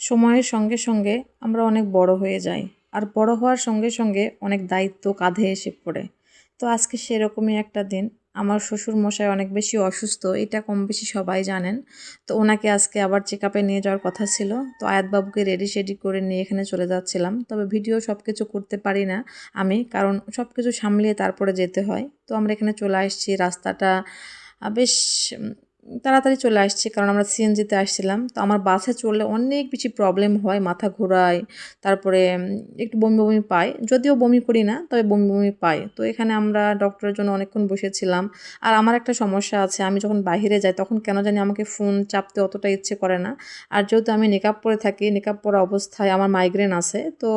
সময়ের সঙ্গে সঙ্গে আমরা অনেক বড় হয়ে যাই। আর বড় হওয়ার সঙ্গে সঙ্গে অনেক দায়িত্ব কাঁধে এসে পড়ে। তো আজকে সেরকমই একটা দিন। আমার শ্বশুর মশাই অনেক বেশি অসুস্থ, এটা কম বেশি সবাই জানেন। তো ওনাকে আজকে আবার চেক আপে নিয়ে যাওয়ার কথা ছিল। তো আয়াতবাবুকে রেডি শেডি করে নিয়ে এখানে চলে যাচ্ছিলাম। তবে ভিডিও সব কিছু করতে পারি না আমি, কারণ সব কিছু সামলিয়ে তারপরে যেতে হয়। তো আমরা এখানে চলে আসছি। রাস্তাটা বেশ তাড়াতাড়ি চলে আসছি, কারণ আমরা সিএনজিতে আসছিলাম। তো আমার বাসে চললে অনেক বেশি প্রবলেম হয়, মাথা ঘোরায়, তারপরে একটু বমি বমি পাই যদিও বমি করি না, তবে বমি বমি পাই তো এখানে আমরা ডক্টরের জন্য অনেকক্ষণ বসেছিলাম। আর আমার একটা সমস্যা আছে, আমি যখন বাইরে যাই, তখন কেন জানি আমাকে ফোন চাপতে অতটা ইচ্ছে করে না। আর যেহেতু আমি নেকআপ পরে থাকি নেকআপ পরা অবস্থায় আমার মাইগ্রেন আছে, তো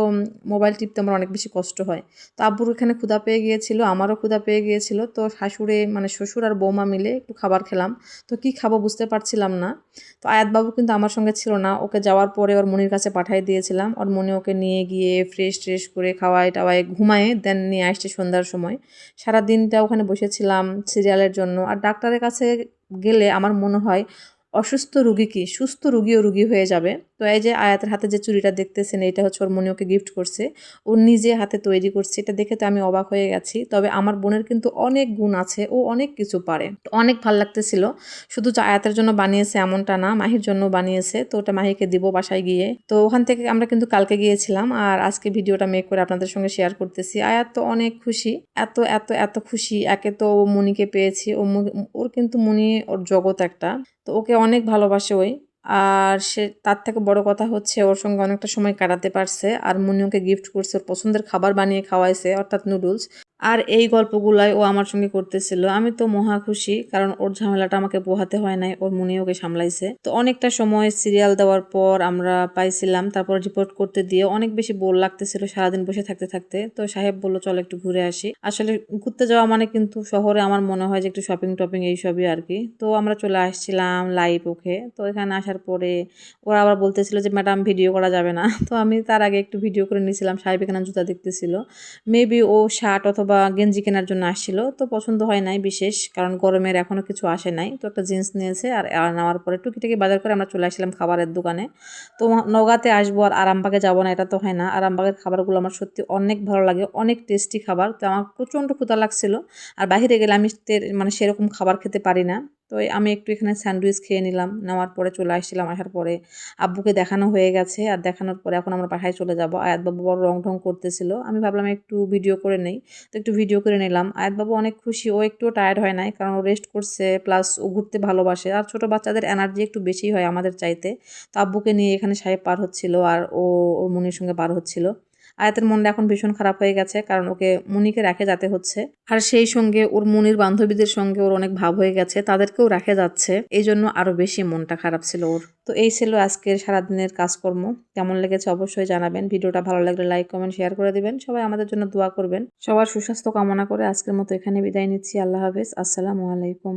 মোবাইল টিপতে আমার অনেক বেশি কষ্ট হয়। তো আব্বুর এখানে ক্ষুধা পেয়ে গিয়েছিল, আমারও ক্ষুধা পেয়ে গিয়েছিল। তো শাশুড়ে মানে শ্বশুর আর বৌমা মিলে একটু খাবার খেলাম। তো কি খাব বুঝতে পারছিলাম না। তো আয়াতবাবু কিন্তু আমার সঙ্গে ছিল না। ওকে যাওয়ার পরে ওর মনির কাছে পাঠিয়ে দিয়েছিলাম। ওর মনে ওকে নিয়ে গিয়ে ফ্রেশ ট্রেশ করে খাওয়াই টাওয়াই ঘুমায়ে দেন নিয়ে আসছে সন্ধ্যার সময়। সারা দিনটা ওখানে বসেছিলাম সিরিয়ালের জন্য। আর ডাক্তারের কাছে গেলে আমার মনে হয় অসুস্থ রুগী কি? সুস্থ রুগীও রুগী হয়ে যাবে। তো এই যে আয়াতের হাতে যে চুড়িটা দেখতেছেন, এটা হচ্ছে ওর মনে ওকে গিফট করছে। ও নিজে হাতে তৈরি করছে, এটা দেখে তো আমি অবাক হয়ে গেছি। তবে আমার বোনের কিন্তু অনেক গুণ আছে, ও অনেক কিছু পারে। অনেক ভালো লাগতেছিল। শুধু আয়াতের জন্য বানিয়েছে এমনটা না, মাহির জন্য বানিয়েছে। তো ওটা মাহিকে দিব বাসায় গিয়ে। তো ওখান থেকে আমরা কিন্তু কালকে গিয়েছিলাম আর আজকে ভিডিওটা মেক করে আপনাদের সঙ্গে শেয়ার করতেছি। আয়াত তো অনেক খুশি। এত এত এত খুশি। একে তো মনিকে পেয়েছি। ও ওর কিন্তু মনি ওর জগৎ একটা। তো ওকে অনেক ভালোবাসে ওই। আর সে তার থেকে বড় কথা হচ্ছে ওর সঙ্গে অনেকটা সময় কাটাতে পারছে। আর মুনি ওকে গিফট করছে, ওর পছন্দের খাবার বানিয়ে খাওয়াইছে, অর্থাৎ নুডলস আর এই গল্পগুলাই ও আমার সঙ্গে করতেছিল। আমি তো মহা খুশি, কারণ ওর ঝামেলাটা আমাকে পোহাতে হয় নাই, ওর মনে ওকে সামলাইছে। তো অনেকটা সময় সিরিয়াল দেওয়ার পর আমরা পাইছিলাম, তারপর রিপোর্ট করতে দিয়ে অনেক বেশি বোর লাগতেছিল সারাদিন বসে থাকতে থাকতে। তো সাহেব বলল, চলো একটু ঘুরে আসি। আসলে ঘুরতে যাওয়া মানে কিন্তু শহরে আমার মনে হয় যে একটু শপিং টপিং এইসবই আর কি। তো আমরা চলে আসছিলাম লাইভ ওকে। তো এখানে আসার পরে ওরা আবার বলতেছিল যে, ম্যাডাম ভিডিও করা যাবে না। তো আমি তার আগে একটু ভিডিও করে নিয়েছিলাম, সাহেব এখানে জুতা দেখতেছিল। মেবি ও শার্ট অথবা গেঞ্জি কেনার জন্য আসছিল, তো পছন্দ হয় নাই বিশেষ, কারণ গরমের এখনও কিছু আসে নাই। তো একটা জিন্স নিয়েছে আর নেওয়ার পরে টুকিটাকি বাজার করে আমরা চলে আসলাম খাবারের দোকানে। তো নগাতে আসব আর আরামবাগে যাব না, এটা তো হয় না। আরামবাগের খাবারগুলো আমার সত্যি অনেক ভালো লাগে, অনেক টেস্টি খাবার। তো আমার প্রচণ্ড ক্ষুধা লাগছিল। আর বাহিরে গেলে আমি মানে সেরকম খাবার খেতে পারি না। তো আমি একটু এখানে স্যান্ডউইচ খেয়ে নিলাম। নেওয়ার পরে চলে আসছিলাম আসার পরে। আব্বুকে দেখানো হয়ে গেছে। আর দেখানোর পরে এখন আমরা বাসায় চলে যাব। আয়াতবাবু বড় রং ঢং করতেছিল। আমি ভাবলাম একটু ভিডিও করে নেই। তো একটু ভিডিও করে নিলাম। আয়াতবাবু অনেক খুশি। ও একটু টায়ার্ড হয় নাই। কারণ ও রেস্ট করছে। প্লাস ও ঘুরতে ভালোবাসে। আর ছোট বাচ্চাদের এনার্জি একটু বেশি হয় আমাদের চাইতে। তো আব্বুকে নিয়ে এখানে সাহেব পার হচ্ছিল। আর ও ওর মনির সঙ্গে পার হচ্ছিল। আয়াতের মনটা এখন ভীষণ খারাপ হয়ে গেছে, কারণ ওকে মুনিকে রাখে যেতে হচ্ছে। আর সেই সঙ্গে ওর মুনির বান্ধবীদের সঙ্গে ওর অনেক ভাব হয়ে গেছে, তাদেরকেও রাখে যাচ্ছে। এই জন্য আরও বেশি মনটা খারাপ ছিল ওর। তো এই ছিল আজকের সারাদিনের কাজকর্ম। কেমন লেগেছে অবশ্যই জানাবেন। ভিডিওটা ভালো লাগলে লাইক, কমেন্ট, শেয়ার করে দিবেন। সবাই আমাদের জন্য দোয়া করবেন। সবার সুস্বাস্থ্য কামনা করে আজকের মতো এখানে বিদায় নিচ্ছি। আল্লাহ হাফেজ। আসসালামু আলাইকুম।